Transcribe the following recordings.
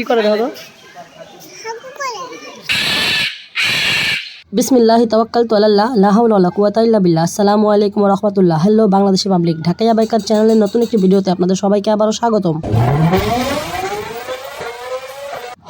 কি করে দেখো বিসমিল্লাহ বিসমিল্লাহি তো আল্লাহ ওয়ালা কুওয়াতা ইল্লা বিল্লাহ। আসসালামু আলাইকুম রাহমাতুল্লাহ। Hello, Bangladeshi public, Dhakaiya biker চ্যানেলের নতুন একটি ভিডিওতে আপনাদের সবাইকে আবারও স্বাগতম।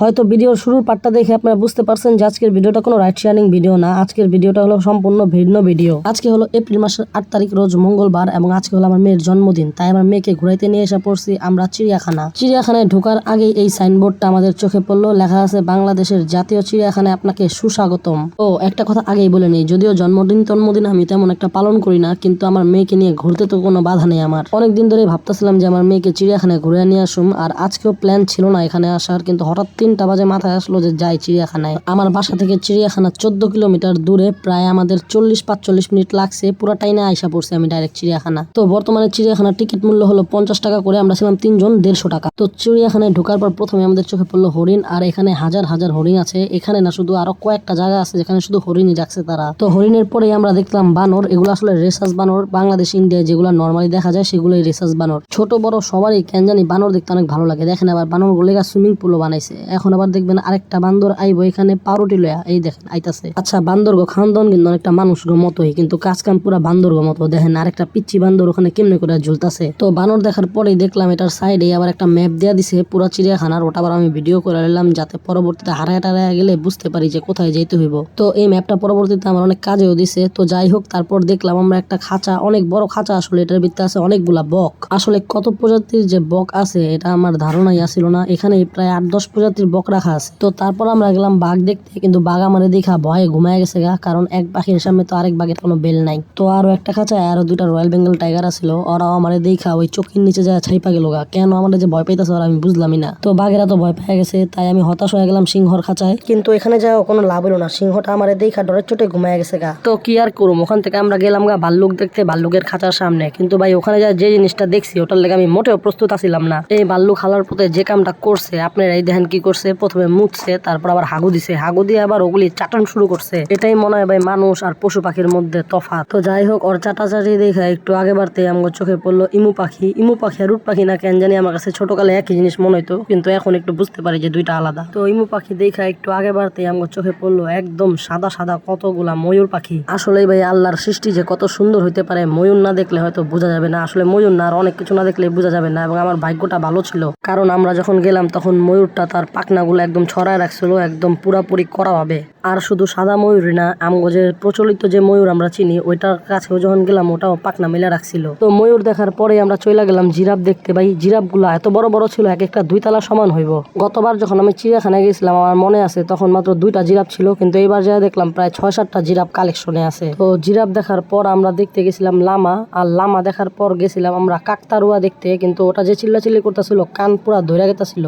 হয়তো ভিডিওর শুরুর পার্টটা দেখে আপনারা বুঝতে পারছেন যে আজকের ভিডিওটা কোনো রাইট শেয়ারিং ভিডিও না। আজকের ভিডিওটা হলো সম্পূর্ণ ভিন্ন ভিডিও। আজকে হলো এপ্রিল মাসের আট তারিখ, রোজ মঙ্গলবার এবং আজকে হলো আমার মেয়ের জন্মদিন। তাই আমার মেয়েকে ঘুরাইতে নিয়ে এসে পড়ছি আমরা চিড়িয়াখানা। চিড়িয়াখানায় ঢোকার আগে এই সাইনবোর্ডটা আমাদের চোখে পড়ল। লেখা আছে, বাংলাদেশের জাতীয় চিড়িয়াখানায় আপনাকে সুস্বাগতম। ও, একটা কথা আগেই বলে নেই, যদিও জন্মদিন তন্মদিন আমি তেমন একটা পালন করি না, কিন্তু আমার মেয়েকে নিয়ে ঘুরতে তো কোনো বাধা নেই আমার। অনেকদিন ধরে ভাবতেছিলাম যে আমার মেয়েকে চিড়িয়াখানায় ঘুরে নিয়ে আসুম, আর আজকেও প্ল্যান ছিল না এখানে আসার, কিন্তু হঠাৎ তিনটা বাজে মাথায় আসলো যে যাই চিড়িয়াখানায়। আমার বাসা থেকে চিড়িয়াখানা চোদ্দ কিলোমিটার দূরে, প্রায় আমাদের চল্লিশ পাঁচচল্লিশ মিনিট লাগছে। পুরাটাই না আইসা পড়ছে আমি ডাইরেক্ট চিড়িয়াখানা। তো বর্তমানে চিড়িয়াখানার টিকিট মূল্য হলো পঞ্চাশ টাকা করে, আমরা ছিলাম তিনজন, দেড়শো টাকা। তো চিড়িয়াখানায় ঢোকার পর প্রথমে আমাদের চোখে পড়ল হরিণ, আর এখানে হাজার হাজার হরিণ আছে। এখানে না শুধু আরও কয়েকটা জায়গা আছে যেখানে শুধু হরিণই রাখছে তারা। তো হরিণের পরে আমরা দেখলাম বানর, এগুলো আসলে রেসাস বানর। বাংলাদেশ, ইন্ডিয়ায় যেগুলো নর্মালি দেখা যায়, সেগুলোই রেসাস বানর। ছোট, বড় সবারই কেন জানি বানর দেখতে অনেক ভালো লাগে। দেখেন আবার বানরগুলো সুইমিং পুলও বানাইছে। এখন আবার দেখবেন আরেকটা বান্দর আইবো এখানে পাউরুটি লয়া, এই দেখেন, আইতাছে। আচ্ছা বান্দর গো খাওয়ান কিন্তু অনেকটা মানুষ গো মতোই, কিন্তু কাজ কাম পুরা বান্দর গো মতো, দেখেন, আরেকটা পিচ্ছি বান্দর ওখানে কেমনে করে ঝুলতাছে। তো বানর দেখার পরেই দেখলাম এটার সাইডে আবার একটা ম্যাপ দেয়া দিছে, পুরা চিড়িয়াখানার ওটা আবার আমি ভিডিও করে নিলাম যাতে পরবর্তীতে হারায় টারায় গেলে বুঝতে পারি যে কোথায় যেতে হইব। তো এই ম্যাপটা পরবর্তীতে আমার অনেক কাজেও দিছে, তো যাই হোক, তারপর দেখলাম আমরা একটা খাঁচা, অনেক বড় খাঁচা আসলে, এটার ভিতরে আছে অনেকগুলা বক। আসলে কত প্রজাতির যে বক আছে, এটা আমার ধারণাই আসিল না। এখানে প্রায় আট দশ প্রজাতির বক রাখা আছে। তো তারপর আমরা গেলাম বাঘ দেখতে, কিন্তু বাঘ আমারে দেখা ভয়ে ঘুমায় গেছে গা, কারণ এক পাখির সামনে তো আরেক বাঘের কোনো বেল নাই। তো আরও একটা খাঁচায় আরও দুটা রয়্যাল বেঙ্গল টাইগার আছিল, ওরাও আমারে দেখা ওই চোখের নিচে যায় ছাইপা গেল গা। কেন আমাদের যে ভয় পাইতেছে ওরা আমি বুঝলামই না। তো বাঘেরা তো ভয় পেয়ে গেছে, তাই আমি হতাশ হয়ে গেলাম সিংহর খাঁচায়। কিন্তু এখানে যাওয়া কোনো লাভ হলো না। সিংহটা আমারে দেখা ডরের চোটে ঘুমায় গেছে গা। তো কি আর করুম? ওখান থেকে আমরা গেলাম গা ভাল্লুক দেখতে ভাল্লুকের খাঁচার সামনে। কিন্তু ভাই, ওখানে যা যে জিনিসটা দেখছি, ওটার লেগে আমি মোটেও প্রস্তুত আছিলাম না। এই ভাল্লুক হালার পথে যে কামটা করছে আপনারা এই দেখেন কি করছে, প্রথমে মুছছে, তারপর আবার হাগু দিছে। হাগু দিয়ে আবার ওগুলি চাটান শুরু করছে। এটাই মনে হয় ভাই মানুষ আর পশু পাখির মধ্যে তফাত তো যাই হোক, ওর চাটাচাটি দেখে একটু আগে বাড়তে আমার চোখে পড়ল ইমু পাখি। ইমু পাখি আর উট পাখি না কেন জানি আমার কাছে ছোটকালে একই জিনিস মনে হইতো, কিন্তু এখন একটু বুঝতে পারি যে দুইটা আলাদা। তো ইমু পাখি দেখা একটু আগে বাড়তে আমার চোখে পড়ল একদম সাদা সাদা কতগুলা ময়ূর পাখি। আসলে ভাই আল্লাহর সৃষ্টি যে কত সুন্দর হইতে পারে, ময়ূর না দেখলে হয়তো বোঝা যাবে না। আসলে ময়ূর না আর অনেক কিছু না দেখলে বোঝা যাবে না এবং আমার ভাগ্যটা ভালো ছিল। কারণ আমরা যখন গেলাম তখন ময়ূরটা তার পাখনাগুলো একদম ছড়ায় রাখছিল, একদম পুরাপুরি করা হবে আর শুধু সাদা ময়ূরই না আমগো যে প্রচলিত যে ময়ূর আমরা চিনি, ওইটার কাছেও যখন গেলাম, ওটাও পাকনা মেলে রাখছিল। তো ময়ূর দেখার পরে আমরা চলে গেলাম জিরাফ দেখতে। ভাই জিরাফগুলা এত বড় বড় ছিল, এক একটা দুই তালা সমান হইব। গতবার যখন আমি চিড়িয়াখানায় গেছিলাম, আমার মনে আছে, তখন মাত্র দুইটা জিরাফ ছিল, কিন্তু এবার যা দেখলাম, প্রায় ছয় সাতটা জিরাফ কালেকশনে আছে। তো জিরাফ দেখার পর আমরা দেখতে গেছিলাম লামা, আর লামা দেখার পর গেছিলাম আমরা কাকতারুয়া দেখতে, কিন্তু ওটা যে চিল্লাচিল্লি করতেছিল, কান পুরা ধরে গেতেছিল।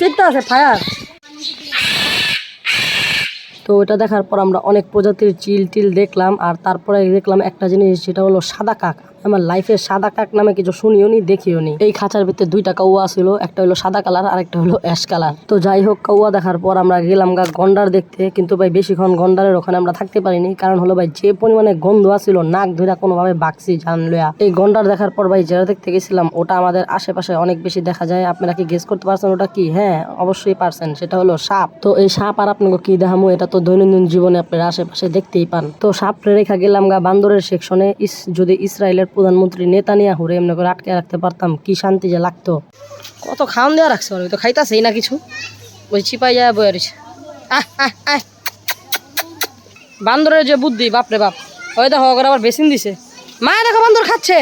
চিন্তা আছে ফায়ার তো এটা দেখার পর আমরা অনেক প্রজাতির চিল টিল দেখলাম, আর তারপরে দেখলাম একটা জিনিস যেটা হলো সাদা কাক আমার লাইফে সাদা কাক নামে কিছু শুনিও নি, দেখিও নি। এই খাঁচার ভিতরে দুইটা কাউয়া ছিল একটা হলো সাদা কালার আর একটা হলো অ্যাশ কালার। তো যাই হোক, কাউয়া দেখার পর আমরা গেলাম গা গন্ডার দেখতে, কিন্তু ভাই বেশিক্ষণ গন্ডারের ওখানে আমরা থাকতে পারিনি, কারণ হলো ভাই যে পরিমাণে গন্ধ আছিল, নাক ধরে কোনোভাবে বাকছি জান লয়া এই গন্ডার দেখার পর ভাই যেটা দেখতে গেছিলাম, ওটা আমাদের আশেপাশে অনেক বেশি দেখা যায়। আপনারা কি গেস করতে পারছেন ওটা কি? হ্যাঁ অবশ্যই পারছেন, সেটা হলো সাপ। তো এই সাপ আর আপনাকে কি দেখামো, এটা তো দৈনন্দিন জীবনে আপনারা আশেপাশে দেখতেই পান। তো সাপ রেখা গেলাম গা বান্দরের সেকশনে ইস যদি ইসরায়েলের প্রধানমন্ত্রী নেতা নিয়ে হুরে এমনি করে আটকে রাখতে পারতাম, কি শান্তি যে লাগতো। কত খাওয়ান দেওয়া রাখছে ওই তো খাইতাছেই না কিছু। ওই ছিপাই যায় বয়ে রয়েছে। বান্দরের যে বুদ্ধি, বাপরে বাপ। ওই দেখো আবার বেসিন দিছে। মা, দেখো বান্দর খাচ্ছে।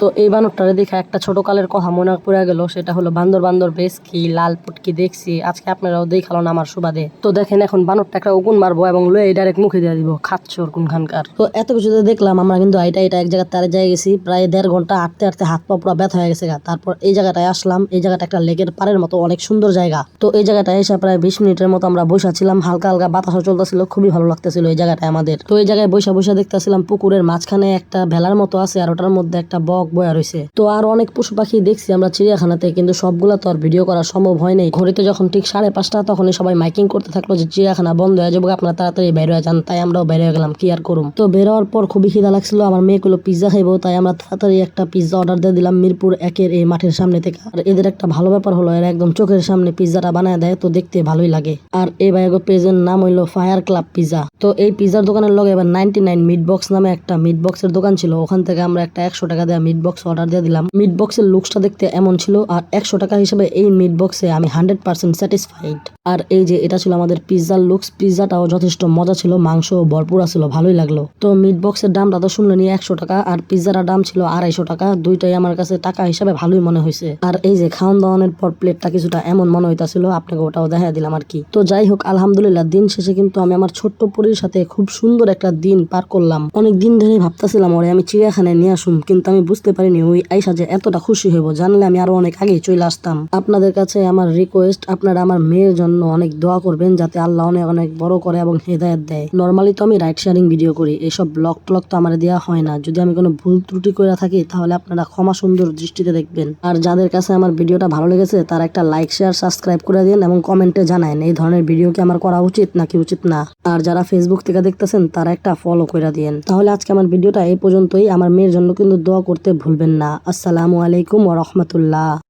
তো এই বানরটারে দেখে একটা ছোট কালের কথা মনে পড়ে গেল, সেটা হলো বান্দর বান্দর বেশ কি লাল পুটকি দেখছি, আজকে আপনারাও দেখাল না আমার সুবাদে। তো দেখেন এখন বানরটা একটা উগুন মারবো এবং লয়ে ডাইরেক্ট মুখে দিয়ে দিব, খাচ্ছে ওর কোনখানকার তো এত কিছুতে দেখলাম, আমরা কিন্তু আইটা এটা এক জায়গায় তারে জায়গায় গেছি, প্রায় দেড় ঘণ্টা হাঁটতে হাঁটতে হাত পা পুরো ব্যথা হয়ে গেছে। তারপর এই জায়গাটায় আসলাম, এই জায়গাটা একটা লেকের পাড়ের মতো, অনেক সুন্দর জায়গা। তো এই জায়গাটায় এসে প্রায় বিশ মিনিটের মতো আমরা বসা ছিলাম হালকা হালকা বাতাসও চলতেছিল, খুবই ভালো লাগতেছিল এই জায়গাটায় আমাদের। তো এই জায়গায় বসে বসে দেখতেছিলাম পুকুরের মাঝখানে একটা ভেলার মতো আছে, আর ওটার মধ্যে একটা বক বক বয়া রয়েছে তো আর অনেক পশু পাখি দেখছি আমরা চিড়িয়াখানাতে, কিন্তু সবগুলা তো আর ভিডিও করা সম্ভব হয় নাই। ঘড়িতে যখন ঠিক সাড়ে পাঁচটা, তখনই সবাই মাইকিং করতে থাকল যে চিড়িয়াখানা বন্ধ হয়ে যাব, আপনারা তাড়াতাড়ি বের হয়ে যান, তাই আমরাও বের হয়ে গেলাম, কি আর করুম। তো বের হওয়ার পর খুবই খিদা লাগছিল, আমার মেয়েগুলো পিৎজা খাইবো, তাই আমরা তাড়াতাড়ি একটা পিৎজা অর্ডার দিয়ে দিলাম মিরপুর একের এই মাঠের সামনে থেকে। আর এদের একটা ভালো ব্যাপার হলো, এরা একদম চোখের সামনে পিৎজাটা বানায় দেয়, তো দেখতে ভালোই লাগে। আর এই ভাইগো পেজের নাম হইল ফায়ার ক্লাব পিৎজা তো এই পিৎজার দোকানের লগে এবার নাইনটি নাইন মিট বক্স নামে একটা মিট বক্সের দোকান ছিল। ওখান থেকে আমরা একটা একশো টাকা দেওয়া মিট বক্স অর্ডার দিয়ে দিলাম। মিট বক্সের লুকসটা দেখতে এমন ছিল আর একশো টাকা হিসেবে এই মিট বক্সে আমি হান্ড্রেড পার্সেন্ট স্যাটিসফাইড আর এই যে এটা ছিল আমাদের পিৎজার লুকস পিৎজাটাও যথেষ্ট মজা ছিল মাংস ভরপুর ছিল ভালোই লাগল। তো মিট বক্সের দামটা তো শুনলেন একশো টাকা আর পিৎজার দাম ছিল আড়াইশো টাকা, দুইটাই আমার কাছে টাকা হিসাবে ভালোই মনে হয়েছে। আর এই যে খাওয়ান দাওয়ানের পর প্লেটটা কিছুটা এমন মনে হইতাছিল, আপনাকে ওটাও দেখা দিলাম আর কি। তো যাই হোক, আলহামদুলিল্লাহ, দিন শেষে কিন্তু আমি আমার ছোট্ট পরির সাথে খুব সুন্দর একটা দিন পার করলাম। অনেক দিন ধরে ভাবতেছিলাম, ওরে, আমি চিড়িয়াখানায় নিয়ে আসুম কিন্তু আমি বুঝতে পারিনি ওই আইসা যে এতটা খুশি হইব। জানলে আমি আরও অনেক আগে চলে আসতাম। আপনাদের কাছে আমার রিকোয়েস্ট আপনারা আমার মেয়ের জন্য অনেক দোয়া করবেন যাতে আল্লাহ অনেক অনেক বড় করে এবং হেদায়ত দেয়। নর্মালি তো আমি রাইট শেয়ারিং ভিডিও করি এইসব ব্লগ ট্লগ তো আমার দেওয়া হয় না। যদি আমি কোনো ভুল ত্রুটি করে থাকি, তাহলে আপনারা ক্ষমা সুন্দর দৃষ্টিতে দেখবেন। আর যাদের কাছে আমার ভিডিওটা ভালো লেগেছে, তারা একটা লাইক শেয়ার সাবস্ক্রাইব করে দিন এবং কমেন্টে জানান এই ধরনের ভিডিও কি আমার করা উচিত নাকি উচিত না? আর যারা ফেসবুক থেকে দেখতেছেন, তারা একটা ফলো করে দিয়েন। তাহলে আজকে আমার ভিডিওটা এই পর্যন্তই। আমার মেয়ের জন্য কিন্তু দোয়া করতে ভুলবেন না। আসসালামু আলাইকুম রাহমাতুল্লাহ।